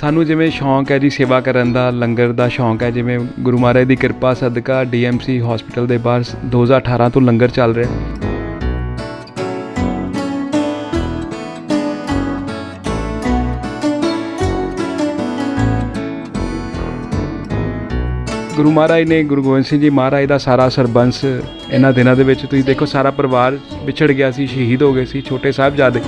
ਸਾਨੂੰ ਜਿਵੇਂ ਸ਼ੌਂਕ ਹੈ ਜੀ ਸੇਵਾ ਕਰਨ ਦਾ, ਲੰਗਰ ਦਾ ਸ਼ੌਂਕ ਹੈ, ਜਿਵੇਂ ਗੁਰੂ ਮਹਾਰਾਜ ਦੀ ਕਿਰਪਾ, ਸਦਕਾ ਡੀਐਮਸੀ ਹਸਪੀਟਲ ਦੇ ਬਾਹਰ 2018 ਤੋਂ ਲੰਗਰ ਚੱਲ ਰਿਹਾ। ਗੁਰੂ ਮਹਾਰਾਜ ਨੇ, ਗੁਰੂ ਗੋਬਿੰਦ ਸਿੰਘ ਜੀ ਮਹਾਰਾਜ ਦਾ ਸਾਰਾ ਸਰਬੰਸ ਇਹਨਾਂ ਦਿਨਾਂ ਦੇ ਵਿੱਚ ਤੁਸੀਂ ਦੇਖੋ, ਸਾਰਾ ਪਰਿਵਾਰ ਵਿਛੜ ਗਿਆ ਸੀ, ਸ਼ਹੀਦ ਹੋ ਗਏ ਸੀ, ਛੋਟੇ ਸਾਹਿਬਜ਼ਾਦੇ।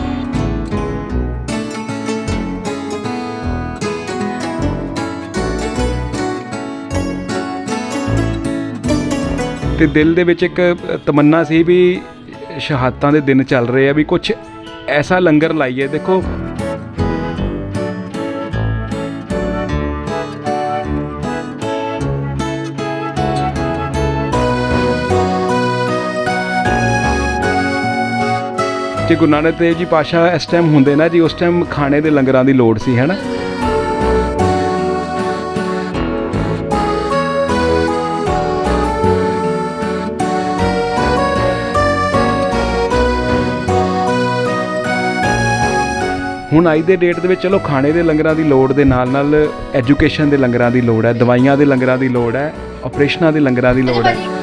ਤੇ ਦਿਲ ਦੇ ਵਿੱਚ ਇੱਕ ਤਮੰਨਾ ਸੀ ਵੀ ਸ਼ਹਾਦਤਾਂ ਦੇ ਦਿਨ ਚੱਲ ਰਹੇ ਆ ਵੀ ਕੁਝ ਐਸਾ ਲੰਗਰ ਲਾਈਏ। ਦੇਖੋ। ਜੇ ਗੁਰੂ ਨਾਨਕ ਦੇਵ ਜੀ ਪਾਸ਼ਾ ਇਸ ਟਾਈਮ ਹੁੰਦੇ ਨਾ ਜੀ, ਉਸ ਟਾਈਮ ਖਾਣੇ ਦੇ ਲੰਗਰਾਂ ਦੀ ਲੋੜ ਸੀ ਹੈਨਾ ਹੁਣ ਅੱਜ ਦੇ ਡੇਟ ਦੇ ਵਿੱਚ ਚਲੋ ਖਾਣੇ ਦੇ ਲੰਗਰਾਂ ਦੀ ਲੋੜ ਦੇ ਨਾਲ ਨਾਲ ਐਜੂਕੇਸ਼ਨ ਦੇ ਲੰਗਰਾਂ ਦੀ ਲੋੜ ਹੈ ਦਵਾਈਆਂ ਦੇ ਲੰਗਰਾਂ ਦੀ ਲੋੜ ਹੈ ਆਪਰੇਸ਼ਨਾਂ ਦੇ ਲੰਗਰਾਂ ਦੀ ਲੋੜ ਹੈ।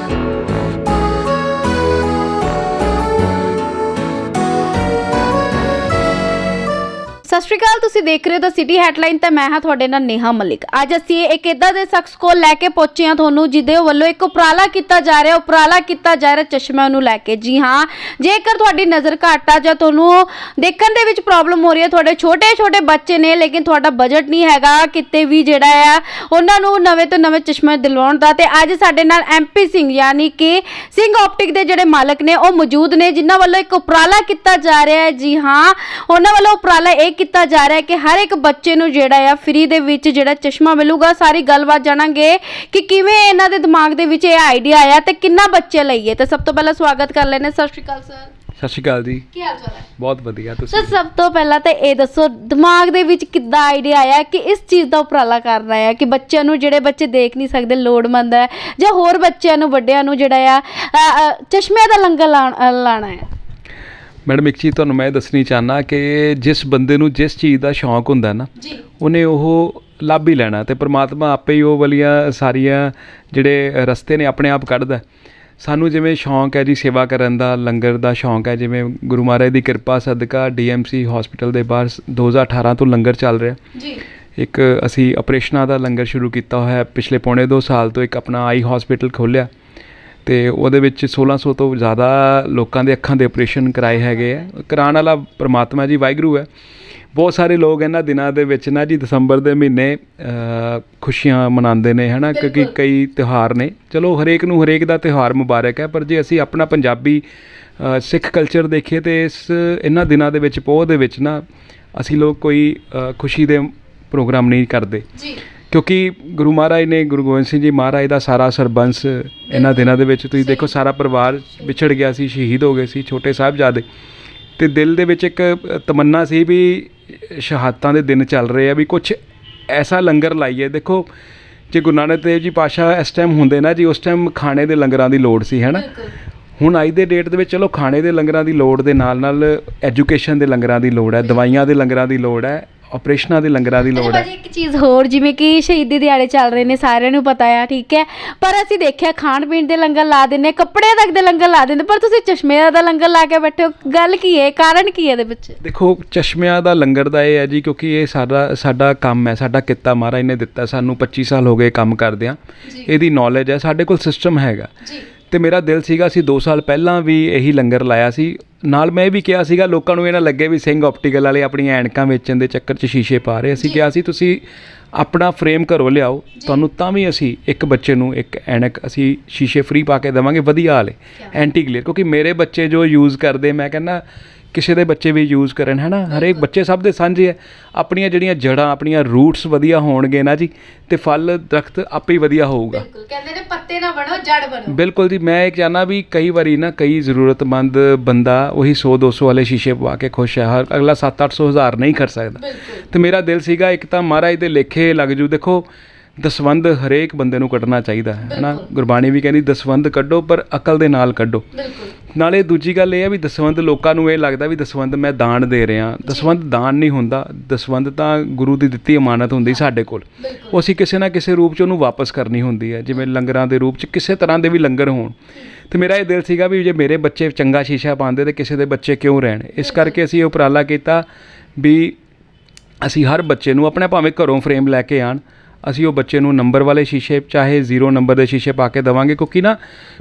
ਸਤਿ ਸ਼੍ਰੀ ਅਕਾਲ, ਤੁਸੀਂ ਦੇਖ ਰਹੇ ਹੋ ਦਾ ਸਿਟੀ ਹੈਡਲਾਈਨ ਤੇ ਮੈਂ ਹਾਂ ਤੁਹਾਡੇ ਨਾਲ ਨੇਹਾ ਮਲਿਕ। ਅੱਜ ਅਸੀਂ ਇੱਕ ਇਦਾਂ ਦੇ ਸ਼ਖਸ ਕੋਲ ਲੈ ਕੇ ਪਹੁੰਚੇ ਹਾਂ ਤੁਹਾਨੂੰ, ਜਿਹਦੇ ਵੱਲੋਂ ਇੱਕ ਉਪਰਾਲਾ ਕੀਤਾ ਜਾ ਰਿਹਾ, ਉਪਰਾਲਾ ਕੀਤਾ ਜਾ ਰਿਹਾ ਚਸ਼ਮਿਆਂ ਨੂੰ ਲੈ ਕੇ। ਜੀ ਹਾਂ, ਜੇਕਰ ਤੁਹਾਡੀ ਨਜ਼ਰ ਘੱਟ ਆ ਜਾਂ ਤੁਹਾਨੂੰ ਦੇਖਣ ਦੇ ਵਿੱਚ ਪ੍ਰੋਬਲਮ ਹੋ ਰਹੀ ਹੈ, ਤੁਹਾਡੇ ਛੋਟੇ ਛੋਟੇ ਬੱਚੇ ਨੇ, ਲੇਕਿਨ ਤੁਹਾਡਾ ਬਜਟ ਨਹੀਂ ਹੈਗਾ ਕਿਤੇ ਵੀ ਜਿਹੜਾ ਆ, ਉਹਨਾਂ ਨੂੰ ਨਵੇਂ ਤੋਂ ਨਵੇਂ ਚਸ਼ਮੇ ਦਿਲਵਾਉਣ ਦਾ। ਤੇ ਅੱਜ ਸਾਡੇ ਨਾਲ ਐਮਪੀ ਸਿੰਘ ਯਾਨੀ ਕਿ ਸਿੰਘ ਆਪਟਿਕ ਦੇ ਜਿਹੜੇ ਮਾਲਕ ਨੇ, ਉਹ ਮੌਜੂਦ ਨੇ, ਜਿਨ੍ਹਾਂ ਵੱਲੋਂ ਇੱਕ ਉਪਰਾਲਾ ਕੀਤਾ ਜਾ ਰਿਹਾ ਹੈ। ਜੀ ਹਾਂ, ਉਹਨਾਂ ਵੱਲੋਂ ਉਪਰਾਲਾ ਇਹ ਕੀਤਾ ਜਾ ਰਿਹਾ ਹੈ ਕਿ ਹਰ ਇੱਕ ਬੱਚੇ ਨੂੰ ਜਿਹੜਾ ਆ ਫ੍ਰੀ ਦੇ ਵਿੱਚ ਜਿਹੜਾ ਚਸ਼ਮਾ ਮਿਲੂਗਾ ਸਾਰੀ ਗੱਲਬਾਤ ਜਾਣਾਂਗੇ ਕਿ ਕਿਵੇਂ ਇਹਨਾਂ ਦੇ ਦਿਮਾਗ ਦੇ ਵਿੱਚ ਇਹ ਆਈਡੀਆ ਆਇਆ ਤੇ ਕਿੰਨਾ ਬੱਚੇ ਲਈਏ ਤੇ ਸਭ ਤੋਂ ਪਹਿਲਾਂ ਸਵਾਗਤ ਕਰ ਲੈਨੇ ਸਤਿ ਸ਼੍ਰੀ ਅਕਾਲ ਸਰ ਸਤਿ ਸ਼੍ਰੀ ਅਕਾਲ ਜੀ। ਕੀ ਹਾਲ ਚਾਲ ਹੈ? ਬਹੁਤ ਵਧੀਆ ਤੁਸੀਂ ਸਰ ਸਭ ਤੋਂ ਪਹਿਲਾਂ ਤਾਂ ਇਹ ਦੱਸੋ ਦਿਮਾਗ ਦੇ ਵਿੱਚ ਕਿੱਦਾਂ ਆਈਡੀਆ ਆਇਆ ਕਿ ਇਸ ਚੀਜ਼ ਦਾ ਉਪਰਾਲਾ ਕਰਨਾ ਹੈ ਕਿ ਬੱਚਿਆਂ ਨੂੰ ਜਿਹੜੇ ਬੱਚੇ ਦੇਖ ਨਹੀਂ ਸਕਦੇ ਲੋੜਵੰਦ ਹੈ ਜਾਂ ਹੋਰ ਬੱਚਿਆਂ ਨੂੰ ਵੱਡਿਆਂ ਨੂੰ ਜਿਹੜਾ ਆ ਚਸ਼ਮੇ ਦਾ ਲੰਗਰ ਲਾਣਾ ਹੈ? ਮੈਡਮ ਇੱਕ ਚੀਜ਼ ਤੁਹਾਨੂੰ ਮੈਂ ਦੱਸਣੀ ਚਾਹਨਾ ਕਿ ਜਿਸ ਬੰਦੇ ਨੂੰ ਜਿਸ ਚੀਜ਼ ਦਾ ਸ਼ੌਂਕ ਹੁੰਦਾ ਨਾ ਉਹਨੇ ਉਹ ਲੱਭ ਹੀ ਲੈਣਾ ਤੇ ਪ੍ਰਮਾਤਮਾ ਆਪੇ ਹੀ ਉਹ ਵਾਲੀਆਂ ਸਾਰੀਆਂ ਜਿਹੜੇ ਰਸਤੇ ਨੇ ਆਪਣੇ ਆਪ ਕੱਢਦਾ। ਸਾਨੂੰ ਜਿਵੇਂ ਸ਼ੌਂਕ ਹੈ ਜੀ ਸੇਵਾ ਕਰਨ ਦਾ ਲੰਗਰ ਦਾ ਸ਼ੌਂਕ ਹੈ ਜਿਵੇਂ ਗੁਰੂ ਮਹਾਰਾਜ ਦੀ ਕਿਰਪਾ ਸਦਕਾ ਡੀਐਮਸੀ ਹਸਪੀਟਲ ਦੇ ਬਾਹਰ 2018 ਤੋਂ ਲੰਗਰ ਚੱਲ ਰਿਹਾ। ਜੀ। ਇੱਕ ਅਸੀਂ ਆਪਰੇਸ਼ਨਾਂ ਦਾ ਲੰਗਰ ਸ਼ੁਰੂ ਕੀਤਾ ਹੋਇਆ ਪਿਛਲੇ ਪੌਣੇ 2 ਸਾਲ ਤੋਂ ਇੱਕ ਆਪਣਾ ਆਈ ਹਸਪੀਟਲ ਖੋਲ੍ਹਿਆ। ਤੇ ਉਹਦੇ ਵਿੱਚ 1600 ਤੋਂ ਜ਼ਿਆਦਾ ਲੋਕਾਂ ਦੇ ਅੱਖਾਂ ਦੇ ਆਪਰੇਸ਼ਨ ਕਰਾਏ ਹੈਗੇ ਆ। ਕਰਾਉਣ ਵਾਲਾ ਪ੍ਰਮਾਤਮਾ ਜੀ ਵਾਹਿਗੁਰੂ ਹੈ। ਬਹੁਤ ਸਾਰੇ ਲੋਕ ਇਹਨਾਂ ਦਿਨਾਂ ਦੇ ਵਿੱਚ ਨਾ ਜੀ ਦਸੰਬਰ ਦੇ ਮਹੀਨੇ ਖੁਸ਼ੀਆਂ ਮਨਾਉਂਦੇ ਨੇ ਹਨਾ? ਕਿਉਂਕਿ ਕਈ ਤਿਉਹਾਰ ਨੇ। ਚਲੋ ਹਰੇਕ ਨੂੰ ਹਰੇਕ ਦਾ ਤਿਉਹਾਰ ਮੁਬਾਰਕ ਹੈ ਪਰ ਜੇ ਅਸੀਂ ਆਪਣਾ ਪੰਜਾਬੀ ਸਿੱਖ ਕਲਚਰ ਦੇਖੀਏ ਤੇ ਇਸ ਇਹਨਾਂ ਦਿਨਾਂ ਦੇ ਵਿੱਚ ਪੋਹ ਦੇ ਵਿੱਚ ਨਾ ਅਸੀਂ ਲੋਕ ਕੋਈ ਖੁਸ਼ੀ ਦੇ ਪ੍ਰੋਗਰਾਮ ਨਹੀਂ ਕਰਦੇ। ਜੀ। ਕਿਉਂਕਿ ਗੁਰੂ ਮਹਾਰਾਜ ਨੇ ਗੁਰੂ ਗੋਬਿੰਦ ਸਿੰਘ ਜੀ ਮਹਾਰਾਜ ਦਾ ਸਾਰਾ ਸਰਬੰਸ ਇਹਨਾਂ ਦਿਨਾਂ ਦੇ ਵਿੱਚ ਤੁਸੀਂ ਦੇਖੋ ਸਾਰਾ ਪਰਿਵਾਰ ਵਿਛੜ ਗਿਆ ਸੀ ਸ਼ਹੀਦ ਹੋ ਗਏ ਸੀ ਛੋਟੇ ਸਾਹਿਬਜ਼ਾਦੇ। ਤੇ ਦਿਲ ਦੇ ਵਿੱਚ ਇੱਕ ਤਮੰਨਾ ਸੀ ਵੀ ਸ਼ਹਾਦਤਾਂ ਦੇ ਦਿਨ ਚੱਲ ਰਹੇ ਆ ਵੀ ਕੁਝ ਐਸਾ ਲੰਗਰ ਲਾਈਏ। ਦੇਖੋ ਜੇ ਗੁਰੂ ਨਾਨਕ ਦੇਵ ਜੀ ਪਾਸ਼ਾ ਇਸ ਟਾਈਮ ਹੁੰਦੇ ਨਾ ਜੀ ਉਸ ਟਾਈਮ ਖਾਣੇ ਦੇ ਲੰਗਰਾਂ ਦੀ ਲੋੜ ਸੀ ਹੈਨਾ? ਹੁਣ ਅੱਜ ਦੇ ਡੇਟ ਦੇ ਵਿੱਚ ਚਲੋ ਖਾਣੇ ਦੇ ਲੰਗਰਾਂ ਦੀ ਲੋੜ ਦੇ ਨਾਲ ਨਾਲ ਐਜੂਕੇਸ਼ਨ ਦੇ ਲੰਗਰਾਂ ਦੀ ਲੋੜ ਹੈ ਦਵਾਈਆਂ ਦੇ ਲੰਗਰਾਂ ਦੀ ਲੋੜ ਹੈ ਆਪਰੇਸ਼ਨਾਂ ਦੇ ਲੰਗਰਾਂ ਦੀ ਲੋੜ ਹੈ। ਭਾਜੀ ਇੱਕ ਚੀਜ਼ ਹੋਰ ਜਿਵੇਂ ਕਿ ਸ਼ਹੀਦੀ ਦਿਹਾੜੇ ਚੱਲ ਰਹੇ ਨੇ ਸਾਰਿਆਂ ਨੂੰ ਪਤਾ ਆ ਠੀਕ ਹੈ? ਪਰ ਅਸੀਂ ਦੇਖਿਆ ਖਾਣ ਪੀਣ ਦੇ ਲੰਗਰ ਲਾ ਦਿੰਦੇ ਕੱਪੜੇ ਤੱਕ ਦੇ ਲੰਗਰ ਲਾ ਦਿੰਦੇ ਪਰ ਤੁਸੀਂ ਚਸ਼ਮੇ ਦਾ ਲੰਗਰ ਲਾ ਕੇ ਬੈਠੇ ਹੋ ਗੱਲ ਕੀ ਹੈ? ਕਾਰਨ ਕੀ ਹੈ ਇਹਦੇ ਪਿੱਛੇ ਦੇਖੋ ਚਸ਼ਮਿਆਂ ਦਾ ਲੰਗਰ ਦਾ ਇਹ ਹੈ ਜੀ ਕਿਉਂਕਿ ਇਹ ਸਾਡਾ ਸਾਡਾ ਕੰਮ ਹੈ ਸਾਡਾ ਕਿੱਤਾ ਮਹਾਰਾਜ ਨੇ ਦਿੱਤਾ ਸਾਨੂੰ 25 ਸਾਲ ਹੋ ਗਏ ਕੰਮ ਕਰਦਿਆਂ ਇਹਦੀ ਨੌਲੇਜ ਹੈ ਸਾਡੇ ਕੋਲ ਸਿਸਟਮ ਹੈਗਾ। ਜੀ। ਤੇ ਮੇਰਾ ਦਿਲ ਸੀਗਾ ਅਸੀਂ 2 ਸਾਲ ਪਹਿਲਾਂ ਵੀ ਇਹੀ ਲੰਗਰ ਲਾਇਆ ਸੀ ਨਾਲ ਮੈਂ ਇਹ ਵੀ ਕਿਹਾ ਸੀਗਾ ਲੋਕਾਂ ਨੂੰ ਇਹ ਨਾ ਲੱਗੇ ਵੀ ਸਿੰਘ ਆਪਟੀਕਲ ਵਾਲੇ ਆਪਣੀਆਂ ਐਨਕਾਂ ਵੇਚਣ ਦੇ ਚੱਕਰ 'ਚ ਸ਼ੀਸ਼ੇ ਪਾ ਰਹੇ। ਅਸੀਂ ਕਿਹਾ ਸੀ ਤੁਸੀਂ ਆਪਣਾ ਫਰੇਮ ਘਰੋਂ ਲਿਆਓ ਤੁਹਾਨੂੰ ਤਾਂ ਵੀ ਅਸੀਂ ਇੱਕ ਬੱਚੇ ਨੂੰ ਇੱਕ ਐਨਕ ਅਸੀਂ ਸ਼ੀਸ਼ੇ ਫ੍ਰੀ ਪਾ ਕੇ ਦੇਵਾਂਗੇ ਵਧੀਆ ਵਾਲੇ ਐਂਟੀ ਗਲੇਅਰ ਕਿਉਂਕਿ ਮੇਰੇ ਬੱਚੇ ਜੋ ਯੂਜ਼ ਕਰਦੇ ਮੈਂ ਕਹਿੰਦਾ ਕਿਸੇ ਦੇ ਬੱਚੇ ਵੀ ਯੂਜ਼ ਕਰਨ ਹੈ ਨਾ ਹਰੇਕ ਬੱਚੇ ਸਭ ਦੇ ਸਾਂਝੇ ਹੈ ਆਪਣੀਆਂ ਜਿਹੜੀਆਂ ਜੜਾਂ ਆਪਣੀਆਂ ਰੂਟਸ ਵਧੀਆ ਹੋਣਗੇ ਨਾ ਜੀ ਤੇ ਫਲ ਦਰਖਤ ਆਪੇ ਹੀ ਵਧੀਆ ਹੋਊਗਾ। ਬਿਲਕੁਲ ਕਹਿੰਦੇ ਨੇ ਪੱਤੇ ਨਾ ਬਣੋ ਜੜ ਬਣੋ। ਬਿਲਕੁਲ ਜੀ ਮੈਂ ਇਹ ਚਾਹਨਾ ਵੀ ਕਈ ਵਾਰੀ ਨਾ ਕਈ ਜ਼ਰੂਰਤਮੰਦ ਬੰਦਾ ਉਹੀ 100 200 ਵਾਲੇ ਸ਼ੀਸ਼ੇ ਪਵਾ ਕੇ ਖੁਸ਼ ਹੈ ਹਰ ਅਗਲਾ 7 800 ਹਜ਼ਾਰ ਨਹੀਂ ਕਰ ਸਕਦਾ। ਤੇ ਮੇਰਾ ਦਿਲ ਸੀਗਾ ਇੱਕ ਤਾਂ ਮਹਾਰਾਜ ਦੇ ਲੇਖੇ ਲੱਗ ਜੂ ਦੇਖੋ ਦਸਵੰਧ ਹਰੇਕ ਬੰਦੇ ਨੂੰ ਕੱਢਣਾ ਚਾਹੀਦਾ ਹੈ ਹਨਾ? ਗੁਰਬਾਣੀ ਵੀ ਕਹਿੰਦੀ ਦਸਵੰਧ ਕੱਢੋ ਪਰ ਅਕਲ ਦੇ ਨਾਲ ਕੱਢੋ। ਨਾਲੇ ਦੂਜੀ ਗੱਲ ਇਹ ਹੈ ਵੀ ਦਸਵੰਧ ਲੋਕਾਂ ਨੂੰ ਇਹ ਲੱਗਦਾ ਵੀ ਦਸਵੰਧ ਮੈਂ ਦਾਨ ਦੇ ਰਿਹਾ। ਦਸਵੰਧ ਦਾਨ ਨਹੀਂ ਹੁੰਦਾ। ਦਸਵੰਧ ਤਾਂ ਗੁਰੂ ਦੀ ਦਿੱਤੀ ਅਮਾਨਤ ਹੁੰਦੀ ਸਾਡੇ ਕੋਲ। ਉਹ ਅਸੀਂ ਕਿਸੇ ਨਾ ਕਿਸੇ ਰੂਪ ਚ ਉਹਨੂੰ ਵਾਪਸ ਕਰਨੀ ਹੁੰਦੀ ਹੈ। ਜਿਵੇਂ ਲੰਗਰਾਂ ਦੇ ਰੂਪ ਚ ਕਿਸੇ ਤਰ੍ਹਾਂ ਦੇ ਵੀ ਲੰਗਰ ਹੋਣ। ਤੇ ਮੇਰਾ ਇਹ ਦਿਲ ਸੀਗਾ ਵੀ ਜੇ ਮੇਰੇ ਬੱਚੇ ਚੰਗਾ ਸ਼ੀਸ਼ਾ ਪਾਉਂਦੇ ਤੇ ਕਿਸੇ ਦੇ ਬੱਚੇ ਕਿਉਂ ਰਹਿਣ? ਇਸ ਕਰਕੇ ਅਸੀਂ ਇਹ ਉਪਰਾਲਾ ਕੀਤਾ ਵੀ ਅਸੀਂ ਹਰ ਬੱਚੇ ਨੂੰ ਆਪਣੇ ਭਾਵੇਂ ਘਰੋਂ ਫਰੇਮ ਲੈ ਕੇ ਆਣ ਅਸੀਂ ਉਹ ਬੱਚੇ ਨੂੰ ਨੰਬਰ ਵਾਲੇ ਸ਼ੀਸ਼ੇ ਚਾਹੇ 0 ਨੰਬਰ ਦੇ ਸ਼ੀਸ਼ੇ ਪਾ ਕੇ ਦਵਾਂਗੇ ਕਿਉਂਕਿ ਨਾ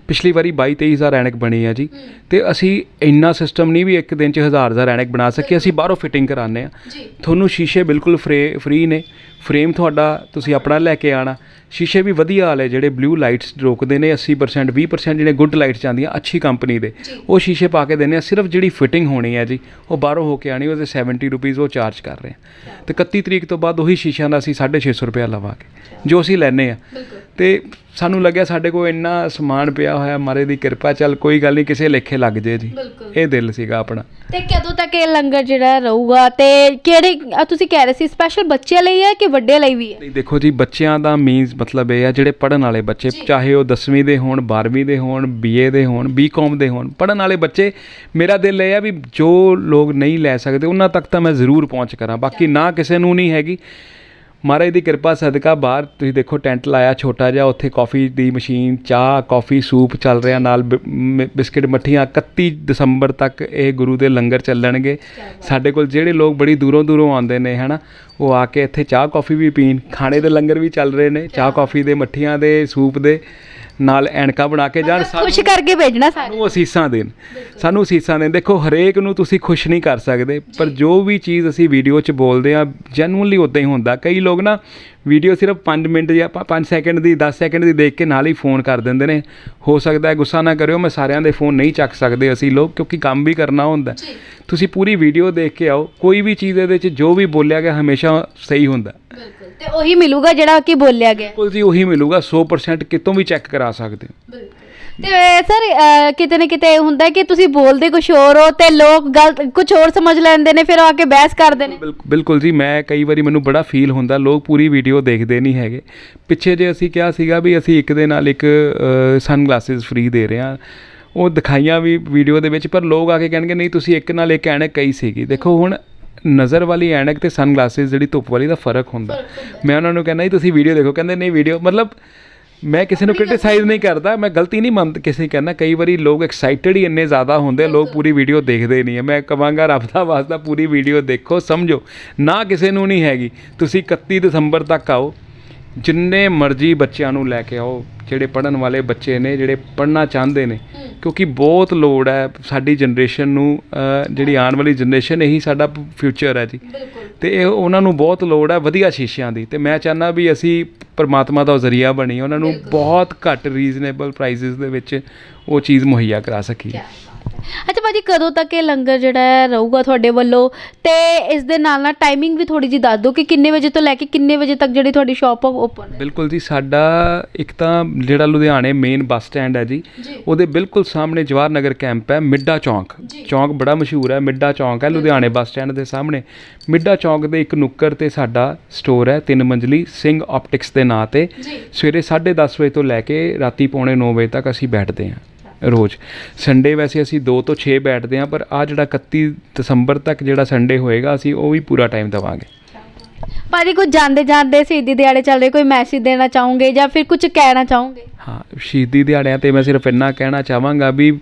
ਪਿਛਲੀ ਵਾਰੀ 22 23000 ਐਨਕ ਬਣੀ ਹੈ ਜੀ। ਤੇ ਅਸੀਂ ਇੰਨਾ ਸਿਸਟਮ ਨਹੀਂ ਵੀ ਇੱਕ ਦਿਨ ਚ ਹਜ਼ਾਰ ਹਜ਼ਾਰ ਐਨਕ ਬਣਾ ਸਕੇ ਅਸੀਂ ਬਾਹਰੋਂ ਫਿਟਿੰਗ ਕਰਾਉਂਦੇ ਆ। ਤੁਹਾਨੂੰ ਸ਼ੀਸ਼ੇ ਬਿਲਕੁਲ ਫ੍ਰੀ ਫ੍ਰੀ ਨੇ। ਫਰੇਮ ਤੁਹਾਡਾ ਤੁਸੀਂ ਆਪਣਾ ਲੈ ਕੇ ਆਣਾ। ਸ਼ੀਸ਼ੇ ਵੀ ਵਧੀਆ ਵਾਲੇ ਜਿਹੜੇ ਬਲੂ ਲਾਈਟਸ ਰੋਕਦੇ ਨੇ 80% 20% ਜਿਹੜੇ ਗੁੱਡ ਲਾਈਟਸ ਜਾਂਦੀਆਂ ਅੱਛੀ ਕੰਪਨੀ ਦੇ। ਉਹ ਸ਼ੀਸ਼ੇ ਪਾ ਕੇ ਦਿੰਦੇ ਆ ਸਿਰਫ ਜਿਹੜੀ ਫਿਟਿੰਗ ਹੋਣੀ ਹੈ ਜੀ ਉਹ ਬਾਹਰੋਂ ਹੋ ਕੇ ਆਣੀ ਉਹਦੇ 70 ਰੁਪੀਸ ਉਹ ਚਾਰਜ ਕਰ ਰਹੇ ਆ। ਤੇ 31 ਤਰੀਕ ਤੋਂ ਬਾਅਦ ਉਹੀ ਸ਼ੀਸ਼ਿਆਂ ਦਾ ਅਸੀਂ 650 ਰੁਪਏ ਲਵਾਂਗੇ ਜੋ ਅਸੀਂ ਲੈਨੇ ਆ। ਤੇ ਸਾਨੂੰ ਲੱਗਿਆ ਸਾਡੇ ਕੋਲ ਇੰਨਾ ਸਮਾਨ ਪਿਆ ਹੋਇਆ ਮਾਰੇ ਦੀ ਕਿਰਪਾ ਚੱਲ ਕੋਈ ਗੱਲ ਨਹੀਂ ਕਿਸੇ ਲੇਖੇ ਲੱਗ ਜੇ ਜੀ। ਇਹ ਦਿਲ ਸੀਗਾ ਆਪਣਾ। ਤੇ ਕਦੋਂ ਤੱਕ ਇਹ ਲੰਗਰ ਜਿਹੜਾ ਰਹੂਗਾ? ਤੇ ਕਿਹੜੇ ਤੁਸੀਂ ਕਹਿ ਰਹੇ ਸੀ ਸਪੈਸ਼ਲ ਬੱਚਿਆਂ ਲਈ ਹੈ ਕਿ ਵੱਡਿਆਂ ਲਈ ਵੀ ਹੈ? ਨਹੀਂ ਦੇਖੋ ਜੀ ਬੱਚਿਆਂ ਦਾ ਮੀਨਸ ਮਤਲਬ ਇਹ ਆ ਜਿਹੜੇ ਪੜਨ ਵਾਲੇ ਬੱਚੇ ਚਾਹੇ ਉਹ 10ਵੀਂ ਦੇ ਹੋਣ 12ਵੀਂ ਦੇ ਹੋਣ ਬੀਏ ਦੇ ਹੋਣ ਬੀਕਾਮ ਦੇ ਹੋਣ ਪੜਨ ਵਾਲੇ ਬੱਚੇ ਮੇਰਾ ਦਿਲ ਇਹ ਆ ਵੀ ਜੋ ਲੋਕ ਨਹੀਂ ਲੈ ਸਕਦੇ ਉਹਨਾਂ ਤੱਕ ਤਾਂ ਮੈਂ ਜ਼ਰੂਰ ਪਹੁੰਚ ਕਰਾਂ। ਬਾਕੀ ਨਾ ਕਿਸੇ ਨੂੰ ਨਹੀਂ ਹੈਗੀ। ਮਹਾਰਾਜ ਦੀ ਕਿਰਪਾ ਸਦਕਾ ਬਾਹਰ ਤੁਸੀਂ ਦੇਖੋ ਟੈਂਟ ਲਾਇਆ ਛੋਟਾ ਜਿਹਾ ਉੱਥੇ ਕਾਫੀ ਦੀ ਮਸ਼ੀਨ ਚਾਹ ਕਾਫੀ ਸੂਪ ਚੱਲ ਰਿਹਾ ਨਾਲ ਬਿਸਕਿਟ ਮੱਠੀਆਂ 31 ਦਸੰਬਰ ਤੱਕ ਇਹ ਗੁਰੂ ਦੇ ਲੰਗਰ ਚੱਲਣਗੇ। ਸਾਡੇ ਕੋਲ ਜਿਹੜੇ ਲੋਕ ਬੜੀ ਦੂਰੋਂ ਦੂਰੋਂ ਆਉਂਦੇ ਨੇ ਹਨਾ ਉਹ ਆ ਕੇ ਇੱਥੇ ਚਾਹ ਕਾਫੀ ਵੀ ਪੀਣ ਖਾਣੇ ਦੇ ਲੰਗਰ ਵੀ ਚੱਲ ਰਹੇ ਨੇ ਚਾਹ। ਕਾਫੀ ਦੇ ਮੱਠੀਆਂ ਦੇ ਸੂਪ ਦੇ। ਨਾਲ ਐਨਕਾਂ ਬਣਾ ਕੇ ਜਾਣ ਖੁਸ਼ ਕਰਕੇ ਭੇਜਣਾ ਸਾਰੇ। ਸਾਨੂੰ ਅਸੀਸਾਂ ਦੇਣ। ਸਾਨੂੰ ਅਸੀਸਾਂ ਦੇਣ। ਦੇਖੋ ਹਰੇਕ ਨੂੰ ਤੁਸੀਂ ਖੁਸ਼ ਨਹੀਂ ਕਰ ਸਕਦੇ ਪਰ ਜੋ ਵੀ ਚੀਜ਼ ਅਸੀਂ ਵੀਡੀਓ 'ਚ ਬੋਲਦੇ ਆ ਜੈਨੂਇਨਲੀ ਉਦਾਂ ਹੀ ਹੁੰਦਾ। ਕਈ ਲੋਕ ਨਾ ਵੀਡੀਓ ਸਿਰਫ 5 ਮਿੰਟ ਜਾਂ 5 ਸੈਕਿੰਡ ਦੀ 10 ਸੈਕਿੰਡ ਦੀ ਦੇਖ ਕੇ ਨਾਲ ਹੀ ਫੋਨ ਕਰ ਦਿੰਦੇ ਨੇ। ਹੋ ਸਕਦਾ ਹੈ ਗੁੱਸਾ ਨਾ ਕਰਿਓ ਮੈਂ ਸਾਰਿਆਂ ਦੇ ਫੋਨ ਨਹੀਂ ਚੱਕ ਸਕਦੇ ਅਸੀਂ ਲੋਕ ਕਿਉਂਕਿ ਕੰਮ ਵੀ ਕਰਨਾ ਹੁੰਦਾ। ਤੁਸੀਂ ਪੂਰੀ ਵੀਡੀਓ ਦੇਖ ਕੇ ਆਓ। ਕੋਈ ਵੀ ਚੀਜ਼ ਇਹਦੇ 'ਚ ਜੋ ਵੀ ਬੋਲਿਆ ਗਿਆ ਹਮੇਸ਼ਾ ਸਹੀ ਹੁੰਦਾ। ਬਿਲਕੁਲ। ਤੇ ਉਹੀ ਮਿਲੂਗਾ ਜਿਹੜਾ ਕਿ ਬੋਲਿਆ ਗਿਆ। ਬਿਲਕੁਲ ਜੀ ਉਹੀ ਮਿਲੂਗਾ 100% ਕਿਤੋਂ ਵੀ ਚੈੱਕ ਕਰਾ ਸਕਦੇ। ਹੋ ਤੇ ਸਰ ਕਿਤੇ ਨਾ ਕਿਤੇ ਇਹ ਹੁੰਦਾ ਕਿ ਤੁਸੀਂ ਬੋਲਦੇ ਕੁਝ ਹੋਰ ਹੋ ਤੇ ਲੋਕ ਗਲਤ ਕੁਝ ਹੋਰ ਸਮਝ ਲੈਂਦੇ ਨੇ ਫਿਰ ਆ ਕੇ ਬਹਿਸ ਕਰਦੇ ਨੇ। ਬਿਲਕੁਲ ਬਿਲਕੁਲ ਜੀ ਮੈਂ ਕਈ ਵਾਰੀ ਮੈਨੂੰ ਬੜਾ ਫੀਲ ਹੁੰਦਾ ਲੋਕ ਪੂਰੀ ਵੀਡੀਓ ਦੇਖਦੇ ਨਹੀਂ ਹੈਗੇ। ਪਿੱਛੇ ਜੇ ਅਸੀਂ ਕਿਹਾ ਸੀਗਾ ਵੀ ਅਸੀਂ ਇੱਕ ਦੇ ਨਾਲ ਇੱਕ ਸਨ ਗਲਾਸਿਸ ਫ੍ਰੀ ਦੇ ਰਹੇ ਹਾਂ ਉਹ ਦਿਖਾਈਆਂ ਵੀ ਵੀਡੀਓ ਦੇ ਵਿੱਚ ਪਰ ਲੋਕ ਆ ਕੇ ਕਹਿਣਗੇ ਨਹੀਂ ਤੁਸੀਂ ਇੱਕ ਨਾਲ ਇੱਕ ਐਨਕ ਕਈ ਸੀਗੀ। ਦੇਖੋ ਹੁਣ ਨਜ਼ਰ ਵਾਲੀ ਐਨਕ ਤੇ ਸਨ ਗਲਾਸਿਸ ਜਿਹੜੀ ਧੁੱਪ ਵਾਲੀ ਦਾ ਫ਼ਰਕ ਹੁੰਦਾ। ਮੈਂ ਉਹਨਾਂ ਨੂੰ ਕਹਿੰਦਾ ਜੀ ਤੁਸੀਂ ਵੀਡੀਓ ਦੇਖੋ। ਕਹਿੰਦੇ ਨਹੀਂ ਵੀਡੀਓ ਮਤਲਬ ਮੈਂ ਕਿਸੇ ਨੂੰ ਕ੍ਰਿਟਿਸਾਈਜ਼ ਨਹੀਂ ਕਰਦਾ। ਮੈਂ ਗਲਤੀ ਨਹੀਂ ਮੰਨ ਕਿਸੇ ਕਹਿੰਦਾ। ਕਈ ਵਾਰੀ ਲੋਕ ਐਕਸਾਈਟਡ ਹੀ ਇੰਨੇ ਜ਼ਿਆਦਾ ਹੁੰਦੇ ਲੋਕ ਪੂਰੀ ਵੀਡੀਓ ਦੇਖਦੇ ਨਹੀਂ ਹੈ ਮੈਂ ਕਵਾਂਗਾ ਰੱਬ ਦਾ ਵਾਸਤਾ ਪੂਰੀ ਵੀਡੀਓ ਦੇਖੋ। ਸਮਝੋ ਨਾ ਕਿਸੇ ਨੂੰ ਨਹੀਂ ਹੈਗੀ। ਤੁਸੀਂ 31 ਦਸੰਬਰ ਤੱਕ ਆਓ। ਜਿੰਨੇ ਮਰਜ਼ੀ ਬੱਚਿਆਂ ਨੂੰ ਲੈ ਕੇ ਆਓ ਜਿਹੜੇ ਪੜਨ ਵਾਲੇ ਬੱਚੇ ਨੇ ਜਿਹੜੇ ਪੜਨਾ ਚਾਹੁੰਦੇ ਨੇ ਕਿਉਂਕਿ ਬਹੁਤ ਲੋੜ ਹੈ ਸਾਡੀ ਜਨਰੇਸ਼ਨ ਨੂੰ ਜਿਹੜੀ ਆਉਣ ਵਾਲੀ ਜਨਰੇਸ਼ਨ ਇਹੀ ਸਾਡਾ ਫਿਊਚਰ ਹੈ ਜੀ। ਤੇ ਇਹ ਉਹਨਾਂ ਨੂੰ ਬਹੁਤ ਲੋੜ ਹੈ ਵਧੀਆ ਸ਼ੀਸ਼ਿਆਂ ਦੀ। ਤੇ ਮੈਂ ਚਾਹੁੰਦਾ ਵੀ ਅਸੀਂ ਪਰਮਾਤਮਾ ਦਾ ਜ਼ਰੀਆ ਬਣੀ ਉਹਨਾਂ ਨੂੰ ਬਹੁਤ ਘੱਟ ਰੀਜ਼ਨੇਬਲ ਪ੍ਰਾਈਸਿਸ ਦੇ ਵਿੱਚ ਉਹ ਚੀਜ਼ ਮੁਹੱਈਆ ਕਰਾ ਸਕੀਏ। ਅੱਛਾ ਭਾਜੀ ਕਦੋਂ ਤੱਕ ਇਹ ਲੰਗਰ ਜਿਹੜਾ ਹੈ ਰਹੂਗਾ ਤੁਹਾਡੇ ਵੱਲੋਂ? ਤੇ ਇਸ ਦੇ ਨਾਲ ਨਾਲ ਟਾਈਮਿੰਗ ਵੀ ਥੋੜੀ ਜੀ ਦੱਸ ਦਿਓ ਕਿ ਕਿੰਨੇ ਵਜੇ ਤੋਂ ਲੈ ਕੇ ਕਿੰਨੇ ਵਜੇ ਤੱਕ ਜਿਹੜੀ ਤੁਹਾਡੀ ਸ਼ਾਪ ਓਪਨ ਹੈ। ਬਿਲਕੁਲ ਜੀ ਸਾਡਾ ਇੱਕ ਤਾਂ ਜਿਹੜਾ ਲੁਧਿਆਣੇ ਮੇਨ ਬੱਸ ਸਟੈਂਡ ਹੈ ਜੀ ਉਹਦੇ ਬਿਲਕੁਲ ਸਾਹਮਣੇ ਜਵਾਹਰ ਨਗਰ ਕੈਂਪ ਹੈ ਮਿੱਡਾ ਚੌਂਕ। ਚੌਂਕ ਬੜਾ ਮਸ਼ਹੂਰ ਹੈ ਮਿੱਡਾ ਚੌਂਕ ਹੈ ਲੁਧਿਆਣੇ ਬੱਸ ਸਟੈਂਡ ਦੇ ਸਾਹਮਣੇ। ਮਿੱਡਾ ਚੌਂਕ ਦੇ ਇੱਕ ਨੁੱਕਰ ਤੇ ਸਾਡਾ ਸਟੋਰ ਹੈ ਤਿੰਨ ਮੰਜ਼ਲੀ ਸਿੰਘ ਆਪਟਿਕਸ ਦੇ ਨਾਂ ਤੇ। ਸਵੇਰੇ 10:30 ਵਜੇ ਤੋਂ ਲੈ ਕੇ ਰਾਤੀ ਪੌਣੇ 9 ਵਜੇ ਤੱਕ ਅਸੀਂ ਬੈਠਦੇ ਹਾਂ। ਰੋਜ਼। ਸੰਡੇ ਵੈਸੇ ਅਸੀਂ 2 ਤੋਂ 6 ਬੈਠਦੇ ਹਾਂ ਪਰ ਆ ਜਿਹੜਾ 31 ਦਸੰਬਰ ਤੱਕ ਜਿਹੜਾ ਸੰਡੇ ਹੋਏਗਾ ਅਸੀਂ ਉਹ ਵੀ ਪੂਰਾ ਟਾਈਮ ਦੇਵਾਂਗੇ। ਭਾਜੀ ਕੁਝ ਜਾਂਦੇ ਜਾਂਦੇ ਸ਼ਹੀਦੀ ਦਿਹਾੜੇ ਚੱਲ ਰਹੇ ਕੋਈ ਮੈਸੇਜ ਦੇਣਾ ਚਾਹੋਗੇ ਜਾਂ ਫਿਰ ਕੁਝ ਕਹਿਣਾ ਚਾਹੋਗੇ? ਹਾਂ ਸ਼ਹੀਦੀ ਦਿਹਾੜਿਆਂ ਤੇ ਮੈਂ ਸਿਰਫ ਇੰਨਾ ਕਹਿਣਾ ਚਾਹਾਂਗਾ ਵੀ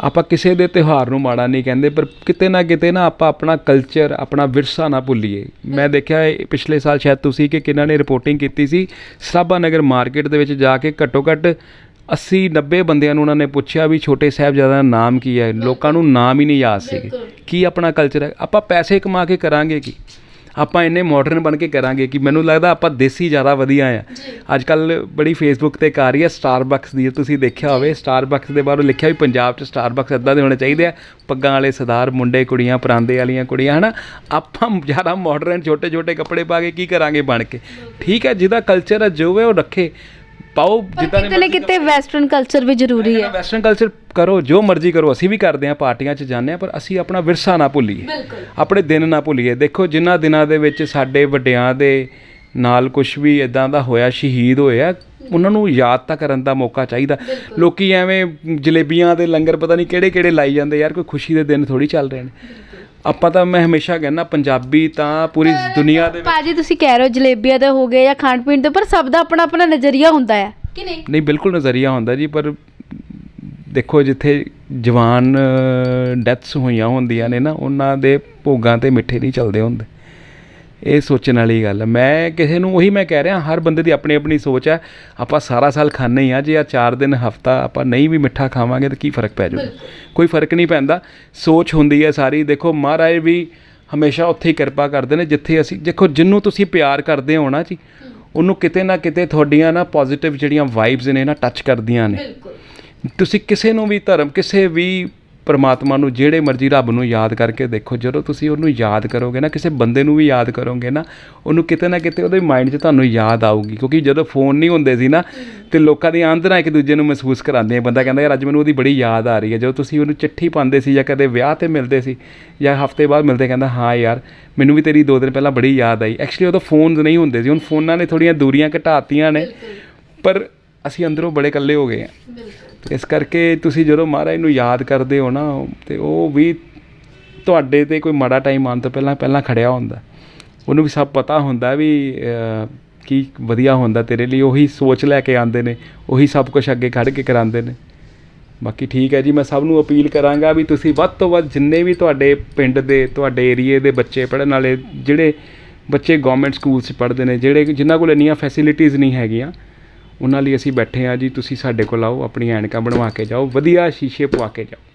ਆਪਾਂ ਕਿਸੇ ਦੇ ਤਿਉਹਾਰ ਨੂੰ ਮਾੜਾ ਨਹੀਂ ਕਹਿੰਦੇ ਪਰ ਕਿਤੇ ਨਾ ਕਿਤੇ ਨਾ ਆਪਾਂ ਆਪਣਾ ਕਲਚਰ ਆਪਣਾ ਵਿਰਸਾ ਨਾ ਭੁੱਲੀਏ। ਮੈਂ ਦੇਖਿਆ ਪਿਛਲੇ ਸਾਲ ਸ਼ਾਇਦ ਤੁਸੀਂ ਕਿ ਕਿਹਨਾਂ ਨੇ ਰਿਪੋਰਟਿੰਗ ਕੀਤੀ ਸੀ ਸਰਾਭਾ ਨਗਰ ਮਾਰਕੀਟ ਦੇ ਵਿੱਚ ਜਾ ਕੇ ਘੱਟੋ ਘੱਟ 80 90 ਬੰਦਿਆਂ ਨੂੰ ਉਹਨਾਂ ਨੇ ਪੁੱਛਿਆ ਵੀ ਛੋਟੇ ਸਾਹਿਬਜ਼ਾਦਾ ਦਾ ਨਾਮ ਕੀ ਹੈ? ਲੋਕਾਂ ਨੂੰ ਨਾਮ ਹੀ ਨਹੀਂ ਯਾਦ ਸੀਗੇ ਕੀ ਆਪਣਾ ਕਲਚਰ ਹੈ? ਆਪਾਂ ਪੈਸੇ ਕਮਾ ਕੇ ਕਰਾਂਗੇ ਕੀ? ਆਪਾਂ ਇੰਨੇ ਮਾਡਰਨ ਬਣ ਕੇ ਕਰਾਂਗੇ ਕਿ? ਮੈਨੂੰ ਲੱਗਦਾ ਆਪਾਂ ਦੇਸੀ ਜ਼ਿਆਦਾ ਵਧੀਆ ਆ। ਅੱਜ ਕੱਲ ਬੜੀ ਫੇਸਬੁੱਕ ਤੇ ਆ ਰਹੀ ਹੈ ਸਟਾਰਬਕਸ ਦੀ ਤੁਸੀਂ ਦੇਖਿਆ ਹੋਵੇ ਸਟਾਰਬਕਸ ਦੇ ਬਾਰੇ ਲਿਖਿਆ ਵੀ ਪੰਜਾਬ 'ਚ ਸਟਾਰਬਕਸ ਇਦਾਂ ਦੇ ਹੋਣੇ ਚਾਹੀਦੇ ਆ। ਪੱਗਾਂ ਵਾਲੇ ਸਰਦਾਰ ਮੁੰਡੇ ਕੁੜੀਆਂ ਪਰਾਂਦੇ ਵਾਲੀਆਂ ਕੁੜੀਆਂ ਹਨਾ? ਆਪਾਂ ਜ਼ਿਆਦਾ ਮਾਡਰਨ ਛੋਟੇ ਛੋਟੇ ਕੱਪੜੇ ਪਾ ਕੇ ਕੀ ਕਰਾਂਗੇ ਬਣ ਕੇ? ਠੀਕ ਹੈ ਜਿਹਦਾ ਕਲਚਰ ਹੈ ਜੋ ਹੈ ਉਹ ਰੱਖੇ। ਪਾਓ ਜਿੱਦਾਂ ਕਿਤੇ ਨਾ ਕਿਤੇ ਵੈਸਟਰਨ ਕਲਚਰ ਵੀ ਜ਼ਰੂਰੀ ਹੈ। ਵੈਸਟਰਨ ਕਲਚਰ ਕਰੋ ਜੋ ਮਰਜ਼ੀ ਕਰੋ ਅਸੀਂ ਵੀ ਕਰਦੇ ਹਾਂ ਪਾਰਟੀਆਂ 'ਚ ਜਾਂਦੇ ਹਾਂ ਪਰ ਅਸੀਂ ਆਪਣਾ ਵਿਰਸਾ ਨਾ ਭੁੱਲੀਏ। ਆਪਣੇ ਦਿਨ ਨਾ ਭੁੱਲੀਏ। ਦੇਖੋ ਜਿਨ੍ਹਾਂ ਦਿਨਾਂ ਦੇ ਵਿੱਚ ਸਾਡੇ ਵੱਡਿਆਂ ਦੇ ਨਾਲ ਕੁਝ ਵੀ ਇਦਾਂ ਦਾ ਹੋਇਆ ਸ਼ਹੀਦ ਹੋਇਆ ਉਹਨਾਂ ਨੂੰ ਯਾਦ ਤਾਂ ਕਰਨ ਦਾ ਮੌਕਾ ਚਾਹੀਦਾ। ਲੋਕੀ ਐਵੇਂ ਜਲੇਬੀਆਂ ਦੇ ਲੰਗਰ ਪਤਾ ਨਹੀਂ ਕਿਹੜੇ ਕਿਹੜੇ ਲਾਈ ਜਾਂਦੇ ਯਾਰ ਕੋਈ ਖੁਸ਼ੀ ਦੇ ਦਿਨ ਥੋੜੀ ਚੱਲ ਰਹੇ ਨੇ। ਆਪਾਂ ਤਾਂ ਮੈਂ ਹਮੇਸ਼ਾ ਕਹਿੰਦਾ ਪੰਜਾਬੀ ਤਾਂ ਪੂਰੀ ਦੁਨੀਆ ਦੇ ਵਿੱਚ ਭਾਜੀ ਤੁਸੀਂ ਕਹਿ ਰਹੇ ਹੋ ਜਲੇਬੀਆਂ ਦੇ ਹੋ ਗਏ ਜਾਂ ਖਾਣ ਪੀਣ ਦੇ ਪਰ ਸਭ ਦਾ ਆਪਣਾ ਆਪਣਾ ਨਜ਼ਰੀਆ ਹੁੰਦਾ ਹੈ। ਕਿ ਨਹੀਂ? ਨਹੀਂ ਬਿਲਕੁਲ ਨਜ਼ਰੀਆ ਹੁੰਦਾ ਜੀ ਪਰ ਦੇਖੋ ਜਿੱਥੇ ਜਵਾਨ ਡੈਥਸ ਹੋਈਆਂ ਹੁੰਦੀਆਂ ਨੇ ਨਾ ਉਹਨਾਂ ਦੇ ਭੋਗਾਂ ਤੇ ਮਿੱਠੇ ਨਹੀਂ ਚੱਲਦੇ ਹੁੰਦੇ। ਇਹ ਸੋਚਣ ਵਾਲੀ ਗੱਲ ਮੈਂ ਕਿਸੇ ਨੂੰ ਉਹੀ ਮੈਂ ਕਹਿ ਰਿਹਾ ਹਰ ਬੰਦੇ ਦੀ ਆਪਣੀ ਆਪਣੀ ਸੋਚ ਹੈ ਆਪਾਂ ਸਾਰਾ ਸਾਲ ਖਾਂਦੇ ਹੀ ਆ ਜੇ ਆ ਚਾਰ ਦਿਨ ਹਫਤਾ ਆਪਾਂ ਨਹੀਂ ਵੀ ਮਿੱਠਾ ਖਾਵਾਂਗੇ ਤਾਂ ਕੀ ਫ਼ਰਕ ਪੈ ਜਾਊਗਾ? ਕੋਈ ਫ਼ਰਕ ਨਹੀਂ ਪੈਂਦਾ। ਸੋਚ ਹੁੰਦੀ ਹੈ ਸਾਰੀ। ਦੇਖੋ ਮਹਾਰਾਜ ਵੀ ਹਮੇਸ਼ਾ ਉੱਥੇ ਹੀ ਕਿਰਪਾ ਕਰਦੇ ਨੇ ਜਿੱਥੇ ਅਸੀਂ ਦੇਖੋ ਜਿੰਨੂੰ ਤੁਸੀਂ ਪਿਆਰ ਕਰਦੇ ਹੋ ਨਾ ਜੀ ਉਹਨੂੰ ਕਿਤੇ ਨਾ ਕਿਤੇ ਤੁਹਾਡੀਆਂ ਨਾ ਪੋਜ਼ਿਟਿਵ ਜਿਹੜੀਆਂ ਵਾਈਬਸ ਨੇ ਨਾ ਟੱਚ ਕਰਦੀਆਂ ਨੇ। ਤੁਸੀਂ ਕਿਸੇ ਨੂੰ ਵੀ ਧਰਮ ਕਿਸੇ ਵੀ ਪਰਮਾਤਮਾ ਨੂੰ ਜਿਹੜੇ ਮਰਜ਼ੀ ਰੱਬ ਨੂੰ ਯਾਦ ਕਰਕੇ ਦੇਖੋ ਜਦੋਂ ਤੁਸੀਂ ਉਹਨੂੰ ਯਾਦ ਕਰੋਗੇ ਨਾ ਕਿਸੇ ਬੰਦੇ ਨੂੰ ਵੀ ਯਾਦ ਕਰੋਗੇ ਨਾ ਉਹਨੂੰ ਕਿਤੇ ਨਾ ਕਿਤੇ ਉਹਦੇ ਮਾਈਂਡ 'ਚ ਤੁਹਾਨੂੰ ਯਾਦ ਆਊਗੀ ਕਿਉਂਕਿ ਜਦੋਂ ਫੋਨ ਨਹੀਂ ਹੁੰਦੇ ਸੀ ਨਾ ਤੇ ਲੋਕਾਂ ਦੀਆਂ ਆਂਦਰਾਂ ਇੱਕ ਦੂਜੇ ਨੂੰ ਮਹਿਸੂਸ ਕਰਾਉਂਦੇ ਆ ਬੰਦਾ ਕਹਿੰਦਾ ਯਾਰ ਅੱਜ ਮੈਨੂੰ ਉਹਦੀ ਬੜੀ ਯਾਦ ਆ ਰਹੀ ਹੈ। ਜਦੋਂ ਤੁਸੀਂ ਉਹਨੂੰ ਚਿੱਠੀ ਪਾਉਂਦੇ ਸੀ ਜਾਂ ਕਦੇ ਵਿਆਹ ਤੇ ਮਿਲਦੇ ਸੀ ਜਾਂ ਹਫ਼ਤੇ ਬਾਅਦ ਮਿਲਦੇ ਕਹਿੰਦਾ ਹਾਂ ਯਾਰ ਮੈਨੂੰ ਵੀ ਤੇਰੀ ਦੋ ਦਿਨ ਪਹਿਲਾਂ ਬੜੀ ਯਾਦ ਆਈ। ਐਕਚੁਅਲੀ ਉਦੋਂ ਫੋਨਸ ਨਹੀਂ ਹੁੰਦੇ ਸੀ ਹੁਣ ਫੋਨਾਂ ਨੇ ਥੋੜੀਆਂ ਦੂਰੀਆਂ ਘਟਾਤੀਆਂ ਨੇ ਪਰ ਅਸੀਂ ਅੰਦਰੋਂ ਬੜੇ ਇਕੱਲੇ ਹੋ ਗਏ ਆ ਇਸ ਕਰਕੇ ਤੁਸੀਂ ਜਦੋਂ ਮਹਾਰਾਜ ਨੂੰ ਯਾਦ ਕਰਦੇ ਹੋ ਨਾ, ਤੇ ਉਹ ਵੀ ਤੁਹਾਡੇ ਤੇ ਕੋਈ ਮਾੜਾ ਟਾਈਮ ਆਉਣ ਤੋਂ ਪਹਿਲਾਂ ਪਹਿਲਾਂ ਖੜਿਆ ਹੁੰਦਾ। ਉਹਨੂੰ ਵੀ ਸਭ ਪਤਾ ਹੁੰਦਾ ਵੀ ਕੀ ਵਧੀਆ ਹੁੰਦਾ ਤੇਰੇ ਲਈ, ਉਹੀ ਸੋਚ ਲੈ ਕੇ ਆਉਂਦੇ ਨੇ, ਉਹੀ ਸਭ ਕੁਝ ਅੱਗੇ ਕੱਢ ਕੇ ਕਰਾਉਂਦੇ ਨੇ। ਬਾਕੀ ਠੀਕ ਹੈ ਜੀ, ਮੈਂ ਸਭ ਨੂੰ ਅਪੀਲ ਕਰਾਂਗਾ ਵੀ ਤੁਸੀਂ ਵੱਧ ਤੋਂ ਵੱਧ ਜਿੰਨੇ ਵੀ ਤੁਹਾਡੇ ਪਿੰਡ ਦੇ, ਤੁਹਾਡੇ ਏਰੀਏ ਦੇ ਬੱਚੇ ਪੜ੍ਹਨ ਵਾਲੇ, ਜਿਹੜੇ ਬੱਚੇ ਗਵਰਨਮੈਂਟ ਸਕੂਲ 'ਚ ਪੜ੍ਹਦੇ ਨੇ, ਜਿਹੜੇ ਜਿਨ੍ਹਾਂ ਕੋਲ ਇੰਨੀਆਂ ਫੈਸਿਲਿਟੀਆਂ ਨਹੀਂ ਹੈਗੀਆਂ ਉਹਨਾਂ ਲਈ ਅਸੀਂ ਬੈਠੇ ਹਾਂ ਜੀ, ਤੁਸੀਂ ਸਾਡੇ ਕੋਲ ਆਓ, ਆਪਣੀ ਐਨਕਾਂ ਬਣਵਾ ਕੇ ਜਾਓ, ਵਧੀਆ ਸ਼ੀਸ਼ੇ ਪਵਾ ਕੇ ਜਾਓ।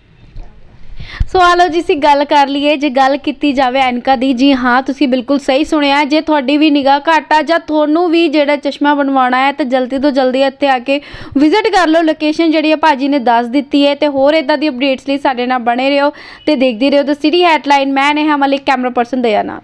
ਸੋ ਆ ਲਓ ਜੀ, ਅਸੀਂ ਗੱਲ ਕਰ ਲਈਏ, ਜੇ ਗੱਲ ਕੀਤੀ ਜਾਵੇ ਐਨਕਾ ਦੀ, ਜੀ ਹਾਂ, ਤੁਸੀਂ ਬਿਲਕੁਲ ਸਹੀ ਸੁਣਿਆ, ਜੇ ਤੁਹਾਡੀ ਵੀ ਨਿਗਾਹ ਘੱਟ ਆ ਜਾਂ ਤੁਹਾਨੂੰ ਵੀ ਜਿਹੜਾ ਚਸ਼ਮਾ ਬਣਵਾਉਣਾ ਹੈ, ਤਾਂ ਜਲਦੀ ਤੋਂ ਜਲਦੀ ਇੱਥੇ ਆ ਕੇ ਵਿਜ਼ਿਟ ਕਰ ਲਓ। ਲੋਕੇਸ਼ਨ ਜਿਹੜੀ ਹੈ ਭਾਜੀ ਨੇ ਦੱਸ ਦਿੱਤੀ ਹੈ ਤੇ ਹੋਰ ਇਦਾਂ ਦੀ ਅਪਡੇਟਸ ਲਈ ਸਾਡੇ ਨਾਲ ਬਣੇ ਰਹੋ ਤੇ ਦੇਖਦੇ ਰਹੋ ਦ ਸਿਟੀ ਹੈਡਲਾਈਨ ਮੈਂ ਨੇਹਾ ਮਲਿਕ ਕੈਮਰਾ ਪਰਸਨ ਦਇਆ ਨਾਲ।